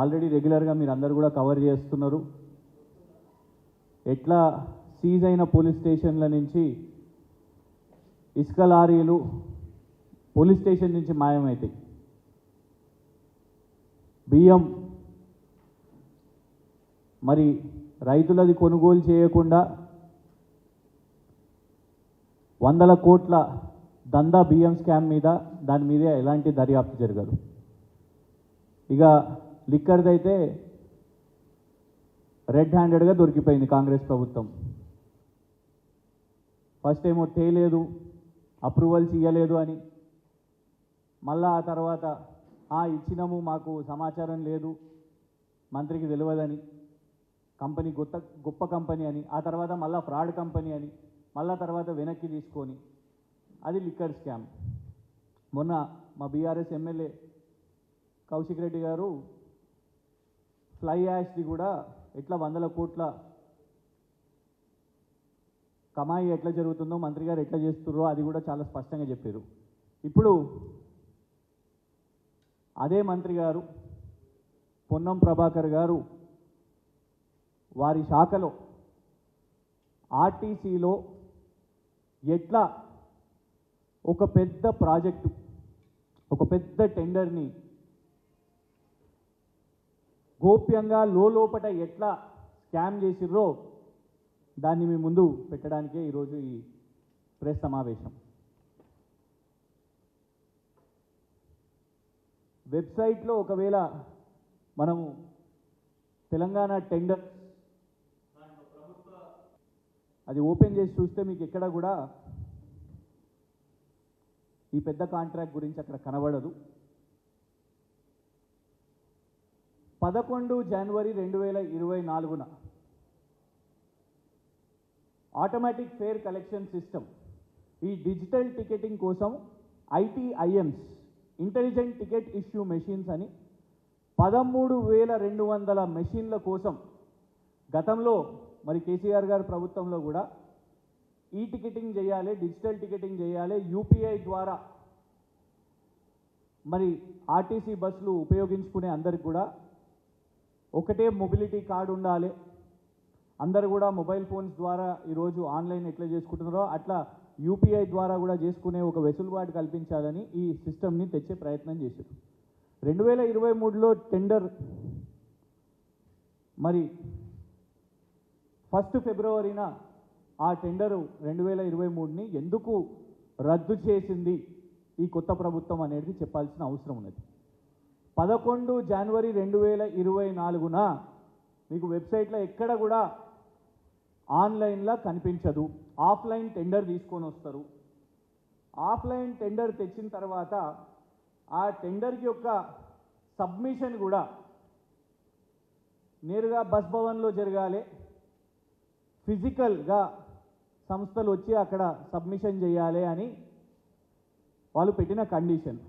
Already రెగ్యులర్గా మీరు అందరు కూడా కవర్ చేస్తున్నారు. ఎట్లా సీజ్ అయిన పోలీస్ స్టేషన్ల నుంచి ఇసుక లారీలు పోలీస్ స్టేషన్ నుంచి మాయమవుతాయి బియ్యం మరి రైతులది కొనుగోలు చేయకుండా వందల కోట్ల దందా బియ్యం స్కామ్ మీద దాని మీద ఎలాంటి దర్యాప్తు జరగదు. ఇక లిక్కర్ది అయితే రెడ్ హ్యాండెడ్గా దొరికిపోయింది కాంగ్రెస్ ప్రభుత్వం. ఫస్ట్ ఏమో తేలేదు అప్రూవల్స్ ఇవ్వలేదు అని. మళ్ళా ఆ తర్వాత "ఆ, ఇచ్చినాము మాకు సమాచారం లేదు మంత్రికి తెలియదని కంపెనీ గొప్ప గొప్ప కంపెనీ అని ఆ తర్వాత మళ్ళా ఫ్రాడ్ కంపెనీ అని మళ్ళా తర్వాత వెనక్కి తీసుకొని అది లిక్కర్ స్కామ్. మొన్న మా బీఆర్ఎస్ ఎమ్మెల్యే కౌశిక్ రెడ్డి గారు ఫ్లై యాష్ది కూడా ఎట్లా వందల కోట్ల కమాయి ఎట్లా జరుగుతుందో మంత్రి గారు ఎట్లా చేస్తున్నారో అది కూడా చాలా స్పష్టంగా చెప్పారు. ఇప్పుడు అదే మంత్రి గారు పొన్నం ప్రభాకర్ గారు వారి శాఖలో ఆర్టీసీలో ఎట్లా ఒక పెద్ద ప్రాజెక్టు ఒక పెద్ద టెండర్ని గోప్యంగా లోపట ఎట్లా స్కామ్ చేసిర్రో దాన్ని మీ ముందు పెట్టడానికే ఈరోజు ఈ ప్రెస్ సమావేశం. వెబ్సైట్లో ఒకవేళ మనము తెలంగాణ టెండర్ అది ఓపెన్ చేసి చూస్తే మీకు ఎక్కడ కూడా ఈ పెద్ద కాంట్రాక్ట్ గురించి అక్కడ కనబడదు. పదకొండు జనవరి రెండు వేల ఇరవై నాలుగున ఆటోమేటిక్ ఫేర్ కలెక్షన్ సిస్టమ్ ఈ డిజిటల్ టికెటింగ్ కోసం ITIMS intelligent ticket issue machines అని పదమూడు వేల రెండు వందల మెషిన్ల కోసం గతంలో మరి కేసీఆర్ గారి ప్రభుత్వంలో కూడా ఈ టికెటింగ్ చేయాలి డిజిటల్ టికెటింగ్ చేయాలి యూపీఐ ద్వారా మరి ఆర్టీసీ బస్సులు ఉపయోగించుకునే అందరికి కూడా ఒకటే మొబిలిటీ కార్డు ఉండాలి. అందరు కూడా మొబైల్ ఫోన్స్ ద్వారా ఈరోజు ఆన్లైన్ ఎట్లా చేసుకుంటున్నారో అట్లా యూపీఐ ద్వారా కూడా చేసుకునే ఒక వెసులుబాటు కల్పించాలని ఈ సిస్టమ్ని తెచ్చే ప్రయత్నం చేశారు. రెండు వేల ఇరవై మూడులో టెండర్ మరి ఫస్ట్ ఫిబ్రవరిన ఆ టెండరు రెండు వేల ఇరవై మూడుని ఎందుకు రద్దు చేసింది ఈ కొత్త ప్రభుత్వం అనేది చెప్పాల్సిన అవసరం ఉన్నది. పదకొండు జనవరి రెండు వేల ఇరవై నాలుగున మీకు వెబ్సైట్లో ఎక్కడ కూడా ఆన్లైన్లో కనిపించదు. ఆఫ్లైన్ టెండర్ తీసుకొని వస్తారు. ఆఫ్లైన్ టెండర్ తెచ్చిన తర్వాత ఆ టెండర్కి యొక్క సబ్మిషన్ కూడా నేరుగా బస్ భవన్లో జరగాలి. ఫిజికల్గా సంస్థలు వచ్చి అక్కడ సబ్మిషన్ చేయాలి అని వాళ్ళు పెట్టిన కండిషన్.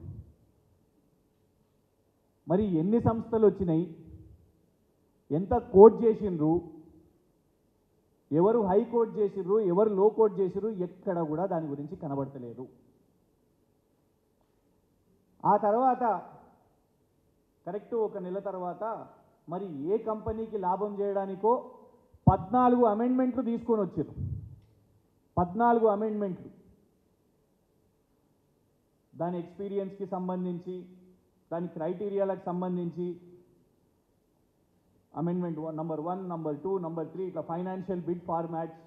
మరి ఎన్ని సంస్థలు వచ్చినాయి? ఎంత కోట్ చేసిండ్రు? ఎవరు హై కోర్ట్ చేసిర్రు ఎవరు లో కోట్ చేసిర్రు ఎక్కడ కూడా దాని గురించి కనబడతలేదు. ఆ తర్వాత కరెక్ట్ ఒక నెల తర్వాత మరి ఏ కంపెనీకి లాభం చేయడానికో పద్నాలుగు అమెండ్మెంట్లు తీసుకొని వచ్చారు పద్నాలుగు అమెండ్మెంట్లు. దాని ఎక్స్పీరియన్స్కి సంబంధించి దాని క్రైటీరియాలకు సంబంధించి amendment one number one number two number three ఇట్లా ఫైనాన్షియల్ బిడ్ ఫార్మాట్స్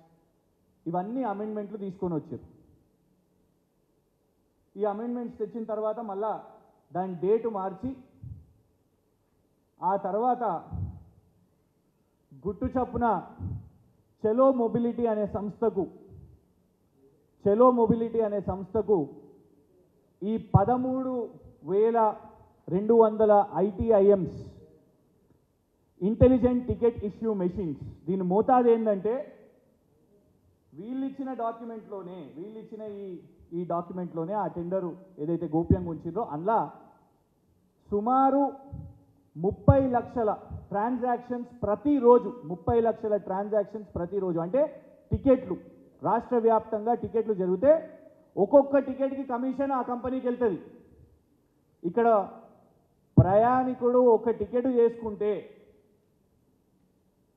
ఇవన్నీ అమెండ్మెంట్లు తీసుకొని వచ్చారు. ఈ అమెండ్మెంట్స్ తెచ్చిన తర్వాత మళ్ళా దాని డేటు మార్చి ఆ తర్వాత గుట్టు చప్పున చెలో మొబిలిటీ అనే సంస్థకు చెలో మొబిలిటీ అనే సంస్థకు ఈ పదమూడు వేల రెండు వందల ITIMS intelligent ticket issue machines దీని మోతాదు ఏంటంటే వీళ్ళు ఇచ్చిన డాక్యుమెంట్లోనే వీళ్ళు ఇచ్చిన ఈ ఈ డాక్యుమెంట్లోనే ఆ టెండరు ఏదైతే గోప్యంగా ఉంచిందో అందులో సుమారు ముప్పై లక్షల ట్రాన్సాక్షన్స్ ప్రతిరోజు ముప్పై లక్షల ట్రాన్సాక్షన్స్ ప్రతిరోజు. అంటే టికెట్లు రాష్ట్ర వ్యాప్తంగా టికెట్లు జరిగితే ఒక్కొక్క టికెట్కి కమిషన్ ఆ కంపెనీకి వెళ్తుంది. ఇక్కడ ప్రయాణికుడు ఒక టికెట్ చేసుకుంటే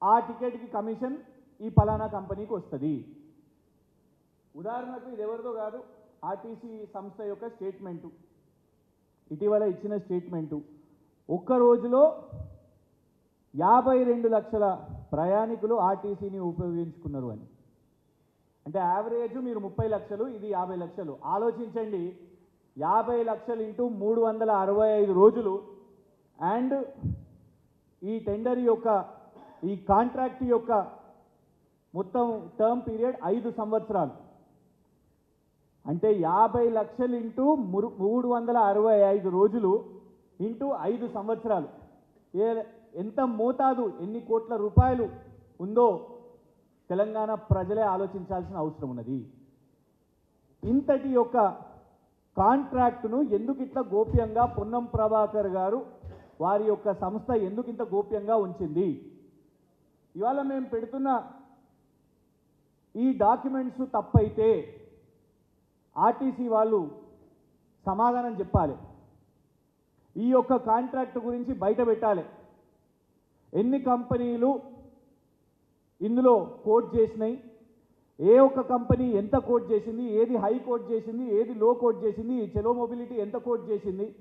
ఆ టికెట్కి కమిషన్ ఈ పలానా కంపెనీకి వస్తుంది. ఉదాహరణకు ఇది ఎవరిదో కాదు ఆర్టీసీ సంస్థ యొక్క స్టేట్మెంటు. ఇటీవల ఇచ్చిన స్టేట్మెంటు. ఒక్క రోజులో యాభై రెండు లక్షల ప్రయాణికులు ఆర్టీసీని ఉపయోగించుకున్నారు అని. అంటే యావరేజ్ మీరు ముప్పై లక్షలు ఇది యాభై లక్షలు. ఆలోచించండి యాభై లక్షలు ఇంటూ మూడు వందల అరవై ఐదు రోజులు. అండ్ ఈ టెండర్ యొక్క ఈ కాంట్రాక్ట్ యొక్క మొత్తం టర్మ్ పీరియడ్ ఐదు సంవత్సరాలు. అంటే యాభై లక్షలు ఇంటూ మురు మూడు వందల అరవై ఐదు రోజులు ఇంటూ ఐదు సంవత్సరాలు. ఏ ఎంత మోతాదు ఎన్ని కోట్ల రూపాయలు ఉందో తెలంగాణ ప్రజలే ఆలోచించాల్సిన అవసరం ఉన్నది. ఇంతటి యొక్క కాంట్రాక్టును ఎందుకు ఇట్లా గోప్యంగా పొన్నం ప్రభాకర్ గారు వారి యొక్క సంస్థ ఎందుకు ఇంత గోప్యంగా ఉంచింది? ఇవాళ మేము పెడుతున్న ఈ డాక్యుమెంట్స్ తప్పైతే ఆర్టీసీ వాళ్ళు సమాధానం చెప్పాలి. ఈ యొక్క కాంట్రాక్ట్ గురించి బయట పెట్టాలి. ఎన్ని కంపెనీలు ఇందులో కోట్ చేసినాయి? ఏ ఒక్క కంపెనీ ఎంత కోట్ చేసింది ఏది హై కోట్ చేసింది ఏది లో కోట్ చేసింది ఈ చెలో మొబిలిటీ ఎంత కోట్ చేసింది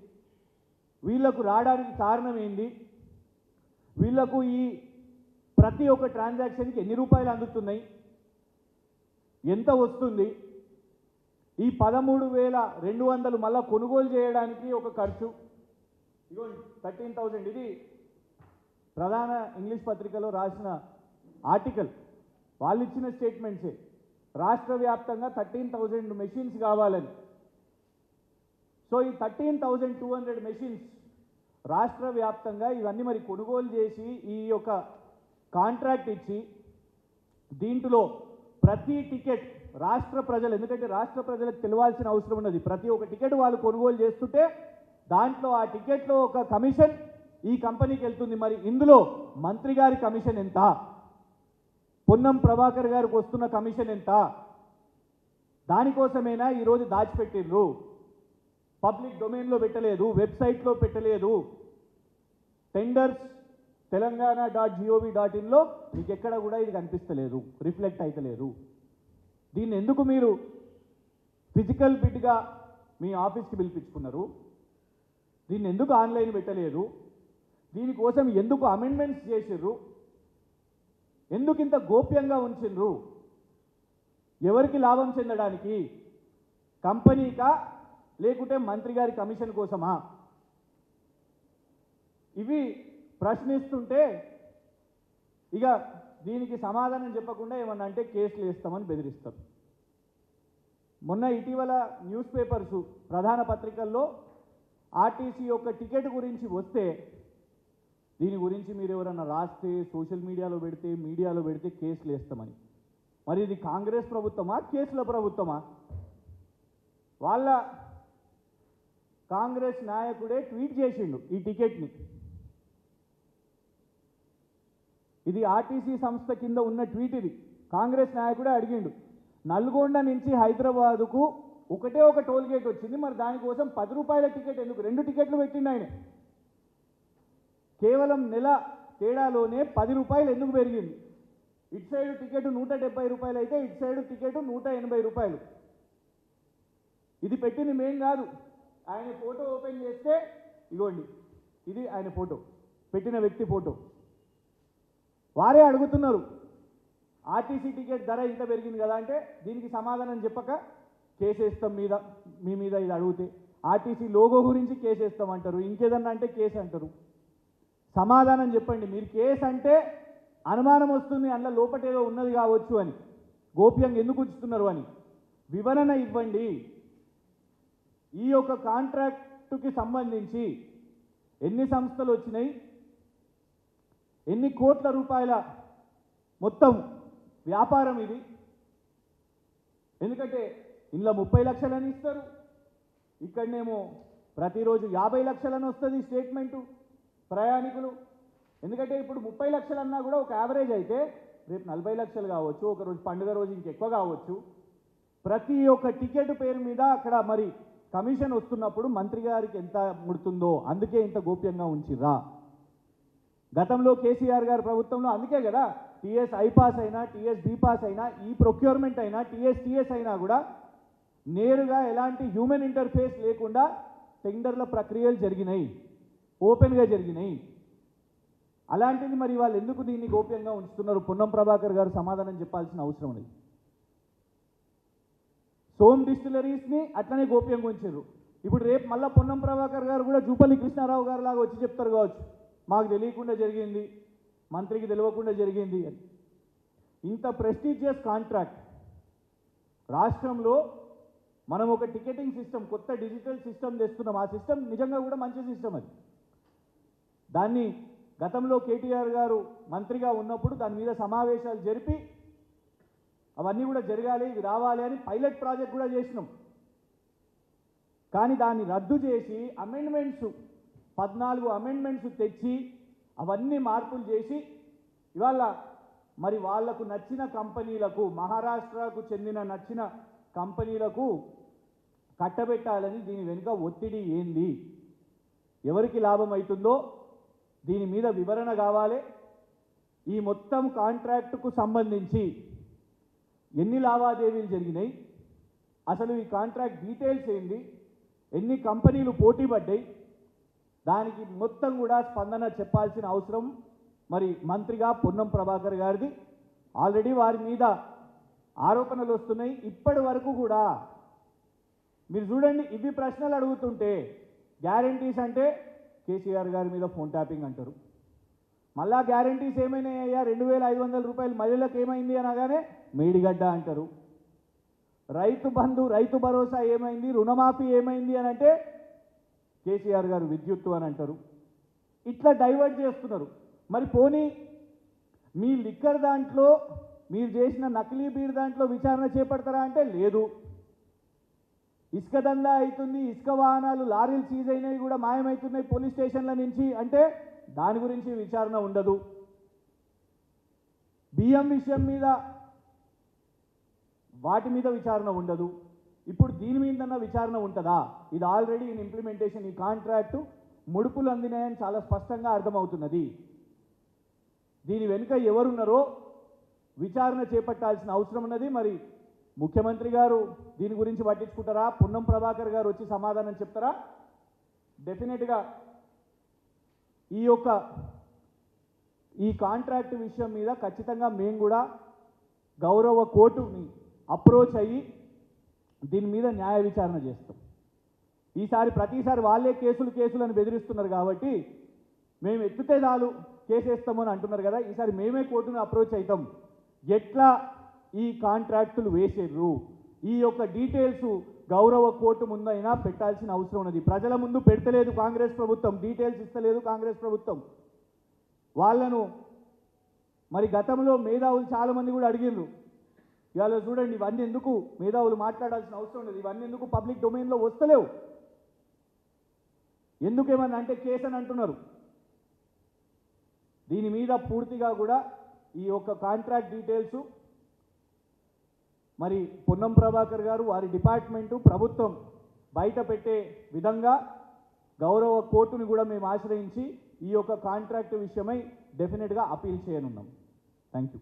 వీళ్ళకు రావడానికి కారణం ఏంది? వీళ్ళకు ఈ ప్రతి ఒక్క ట్రాన్సాక్షన్కి ఎన్ని రూపాయలు అందుతున్నాయి? ఎంత వస్తుంది? ఈ పదమూడు వేల రెండు వందలు మళ్ళా కొనుగోలు చేయడానికి ఒక ఖర్చు. ఇదిగోండి థర్టీన్ థౌజండ్. ఇది ప్రధాన ఇంగ్లీష్ పత్రికలో రాసిన ఆర్టికల్. వాళ్ళు ఇచ్చిన స్టేట్మెంట్సే. రాష్ట్ర వ్యాప్తంగా థర్టీన్ థౌజండ్ మెషిన్స్ కావాలని. సో ఈ thirteen thousand two hundred machines రాష్ట్ర వ్యాప్తంగా ఇవన్నీ మరి కొనుగోలు చేసి ఈ యొక్క కాంట్రాక్ట్ ఇచ్చి దీంట్లో ప్రతి టికెట్ రాష్ట్ర ప్రజలు ఎందుకంటే రాష్ట్ర ప్రజలకు తెలియాల్సిన అవసరం ఉన్నది. ప్రతి ఒక్క టికెట్ వాళ్ళు కొనుగోలు చేస్తుంటే దాంట్లో ఆ టికెట్లో ఒక కమిషన్ ఈ కంపెనీకి వెళ్తుంది. మరి ఇందులో మంత్రి గారి కమిషన్ ఎంత? పొన్నం ప్రభాకర్ గారికి వస్తున్న కమిషన్ ఎంత? దానికోసమేనా ఈరోజు దాచిపెట్టిండ్రు? పబ్లిక్ డొమైన్లో పెట్టలేదు వెబ్సైట్లో పెట్టలేదు. Tenders Telangana dot gov dot ఇన్లో మీకు ఎక్కడ కూడా ఇది కనిపిస్తలేదు రిఫ్లెక్ట్ అవుతలేదు దీన్ని ఎందుకు మీరు ఫిజికల్ బిడ్గా మీ ఆఫీస్కి పిలిపించుకున్నారు? దీన్ని ఎందుకు ఆన్లైన్ పెట్టలేదు? దీనికోసం ఎందుకు అమెండ్మెంట్స్ చేసిర్రు? ఎందుకు ఇంత గోప్యంగా ఉంచిండ్రు? ఎవరికి లాభం చెందడానికి? కంపెనీకా? లేకుంటే మంత్రి గారి కమిషన్ కోసమా? ఇవి ప్రశ్నిస్తుంటే ఇక దీనికి సమాధానం చెప్పకుండా ఏమన్నా అంటే కేసులు వేస్తామని బెదిరిస్తారు. మొన్న ఇటీవల న్యూస్ పేపర్స్ ప్రధాన పత్రికల్లో ఆర్టీసీ యొక్క టికెట్ గురించి వస్తే దీని గురించి మీరు ఎవరన్నా రాస్తే సోషల్ మీడియాలో పెడితే మీడియాలో పెడితే కేసులు వేస్తామని. మరి ఇది కాంగ్రెస్ ప్రభుత్వమా కేసుల ప్రభుత్వమా? వాళ్ళ కాంగ్రెస్ నాయకుడే ట్వీట్ చేసిండు ఈ టికెట్ని. ఇది ఆర్టీసీ సంస్థ కింద ఉన్న ట్వీట్ ఇది. కాంగ్రెస్ నాయకుడే అడిగిండు నల్గొండ నుంచి హైదరాబాదుకు ఒకటే ఒక టోల్ గేట్ వచ్చింది మరి దానికోసం పది రూపాయల టికెట్ ఎందుకు? రెండు టికెట్లు పెట్టిండు ఆయన. కేవలం నెల తేడాలోనే పది రూపాయలు ఎందుకు పెరిగింది? ఇటు సైడ్ టికెట్ నూట డెబ్బై రూపాయలు అయితే ఇటు సైడ్ టికెట్ నూట ఎనభై రూపాయలు. ఇది పెట్టింది మేం కాదు. ఆయన ఫోటో ఓపెన్ చేస్తే ఇగోండి ఇది ఆయన ఫోటో పెట్టిన వ్యక్తి ఫోటో. వారే అడుగుతున్నారు ఆర్టీసీ టికెట్ ధర ఇంత పెరిగింది కదా అంటే దీనికి సమాధానం చెప్పక కేసేస్తాం మీద మీ మీద ఇది అడిగితే. ఆర్టీసీ లోగో గురించి కేసేస్తాం అంటారు ఇంకేదన్నా అంటే కేసు అంటారు. సమాధానం చెప్పండి. మీరు కేసు అంటే అనుమానం వస్తుంది అందులో లోపటేదో ఉన్నది కావచ్చు అని. గోప్యంగా ఎందుకు ఉంచుతున్నారు అని. వివరణ ఇవ్వండి. ఈ యొక్క కాంట్రాక్టుకి సంబంధించి ఎన్ని సంస్థలు వచ్చినాయి ఎన్ని కోట్ల రూపాయల మొత్తం వ్యాపారం ఇది. ఎందుకంటే ఇందులో ముప్పై లక్షలని ఇస్తారు. ఇక్కడనేమో ప్రతిరోజు యాభై లక్షలని వస్తుంది స్టేట్మెంటు ప్రయాణికులు. ఎందుకంటే ఇప్పుడు ముప్పై లక్షలు అన్నా కూడా ఒక యావరేజ్ అయితే రేపు నలభై లక్షలు కావచ్చు ఒక రోజు పండుగ రోజు ఇంకెక్కువ కావచ్చు. ప్రతి ఒక్క టికెట్ పేరు మీద అక్కడ మరి కమిషన్ వస్తున్నప్పుడు మంత్రి గారికి ఎంత ముడుతుందో అందుకే ఇంత గోప్యంగా ఉంచిర్రా. గతంలో కేసీఆర్ గారి ప్రభుత్వంలో అందుకే కదా టీఎస్ ఐపాస్ అయినా టీఎస్ బీపాస్ అయినా ఈ ప్రొక్యూర్మెంట్ అయినా టీఎస్ టీఎస్ అయినా కూడా నేరుగా ఎలాంటి హ్యూమన్ ఇంటర్ఫేస్ లేకుండా టెండర్ల ప్రక్రియలు జరిగినాయి. ఓపెన్గా జరిగినాయి. అలాంటిది మరి వాళ్ళు ఎందుకు దీన్ని గోప్యంగా ఉంచుతున్నారు? పొన్నం ప్రభాకర్ గారు సమాధానం చెప్పాల్సిన అవసరం ఉంది సోమ్ డిస్టిలరీస్ని అట్లనే గోప్యంగా ఉంచారు. ఇప్పుడు రేపు మళ్ళీ పొన్నం ప్రభాకర్ గారు కూడా జూపల్లి కృష్ణారావు గారు లాగా వచ్చి చెప్తారు కావచ్చు. మాకు తెలియకుండా జరిగింది మంత్రికి తెలియకుండా జరిగింది అని. ఇంత ప్రెస్టీజియస్ కాంట్రాక్ట్. రాష్ట్రంలో మనం ఒక టికెటింగ్ సిస్టమ్ కొత్త డిజిటల్ సిస్టమ్ తెస్తున్నాం. ఆ సిస్టమ్ నిజంగా కూడా మంచి సిస్టమ్ అది. దాన్ని గతంలో కేటీఆర్ గారు మంత్రిగా ఉన్నప్పుడు దాని మీద సమావేశాలు జరిపి అవన్నీ కూడా జరగాలి ఇవి రావాలి అని పైలట్ ప్రాజెక్ట్ కూడా చేసినాం. కానీ దాన్ని రద్దు చేసి అమెండ్మెంట్స్ పద్నాలుగు అమెండ్మెంట్స్ తెచ్చి అవన్నీ మార్పులు చేసి ఇవాళ మరి వాళ్ళకు నచ్చిన కంపెనీలకు మహారాష్ట్రకు చెందిన నచ్చిన కంపెనీలకు కట్టబెట్టాలని దీని వెనుక ఒత్తిడి ఏంది? ఎవరికి లాభం అవుతుందో దీని మీద వివరణ కావాలి. ఈ మొత్తం కాంట్రాక్టుకు సంబంధించి ఎన్ని లావాదేవీలు జరిగినాయి అసలు ఈ కాంట్రాక్ట్ డీటెయిల్స్ ఏంది ఎన్ని కంపెనీలు పోటీ పడ్డాయి దానికి మొత్తం కూడా స్పందన చెప్పాల్సిన అవసరం మరి మంత్రిగా పొన్నం ప్రభాకర్ గారిది. ఆల్రెడీ వారి మీద ఆరోపణలు వస్తున్నాయి. ఇప్పటి వరకు కూడా మీరు చూడండి ఇవి ప్రశ్నలు అడుగుతుంటే గ్యారంటీస్ అంటే కేసీఆర్ గారి మీద ఫోన్ ట్యాపింగ్ అంటారు. మళ్ళా గ్యారంటీస్ ఏమైనాయ్యా? రెండు వేల ఐదు వందల రూపాయలు మహిళలకు ఏమైంది అనగానే మేడిగడ్డ అంటారు. రైతు బంధు రైతు భరోసా ఏమైంది? రుణమాఫీ ఏమైంది అని అంటే కేసీఆర్ గారు విద్యుత్తు అని అంటారు. ఇట్లా డైవర్ట్ చేస్తున్నారు. మరి పోనీ మీ లిక్కర్ దాంట్లో మీరు చేసిన నకిలీ బీర్ దాంట్లో విచారణ చేపడతారా అంటే లేదు. ఇసుక దందా అవుతుంది ఇసుక వాహనాలు లారీలు సీజ్ అయినవి కూడా మాయమవుతున్నాయి పోలీస్ స్టేషన్ల నుంచి. అంటే దాని గురించి విచారణ ఉండదు. బియ్యం విషయం మీద వాటి మీద విచారణ ఉండదు. ఇప్పుడు దీని మీదన్నా విచారణ ఉంటుందా? ఇది ఆల్రెడీ ఇన్ ఇంప్లిమెంటేషన్ ఈ కాంట్రాక్టు ముడుపులు అందినాయని చాలా స్పష్టంగా అర్థమవుతున్నది. దీని వెనుక ఎవరున్నారో విచారణ చేపట్టాల్సిన అవసరం ఉన్నది. మరి ముఖ్యమంత్రి గారు దీని గురించి పట్టించుకుంటారా? పున్నం ప్రభాకర్ గారు వచ్చి సమాధానం చెప్తారా? డెఫినెట్గా ఈ యొక్క ఈ కాంట్రాక్ట్ విషయం మీద ఖచ్చితంగా మేము కూడా గౌరవ కోర్టుని అప్రోచ్ అయ్యి దీని మీద న్యాయ విచారణ చేస్తాం. ఈసారి ప్రతిసారి వాళ్ళే కేసులు కేసులు అని బెదిరిస్తున్నారు కాబట్టి మేము ఎత్తితే చాలు కేసేస్తామని అంటున్నారు కదా. ఈసారి మేమే కోర్టును అప్రోచ్ అవుతాం. ఎట్లా ఈ కాంట్రాక్టులు వేసేర్రు. ఈ యొక్క డీటెయిల్స్ గౌరవ కోర్టు ముందైనా పెట్టాల్సిన అవసరం ఉన్నది. ప్రజల ముందు పెడతలేదు కాంగ్రెస్ ప్రభుత్వం డీటెయిల్స్ ఇస్తలేదు కాంగ్రెస్ ప్రభుత్వం. వాళ్ళను మరి గతంలో మేధావులు చాలామంది కూడా అడిగిండ్రు ఇవాళ చూడండి ఇవన్నీ ఎందుకు మేధావులు మాట్లాడాల్సిన అవసరం లేదు ఇవన్నీ ఎందుకు పబ్లిక్ డొమైన్లో వస్తలేవు? ఎందుకేమన్నా అంటే కేసు అని అంటున్నారు. దీని మీద పూర్తిగా కూడా ఈ యొక్క కాంట్రాక్ట్ డీటెయిల్స్ మరి పొన్నం ప్రభాకర్ గారు వారి డిపార్ట్మెంటు ప్రభుత్వం బయట పెట్టే విధంగా గౌరవ కోర్టుని కూడా మేము ఆశ్రయించి ఈ యొక్క కాంట్రాక్ట్ విషయమై డెఫినెట్గా అపీల్ చేయనున్నాం. Thank you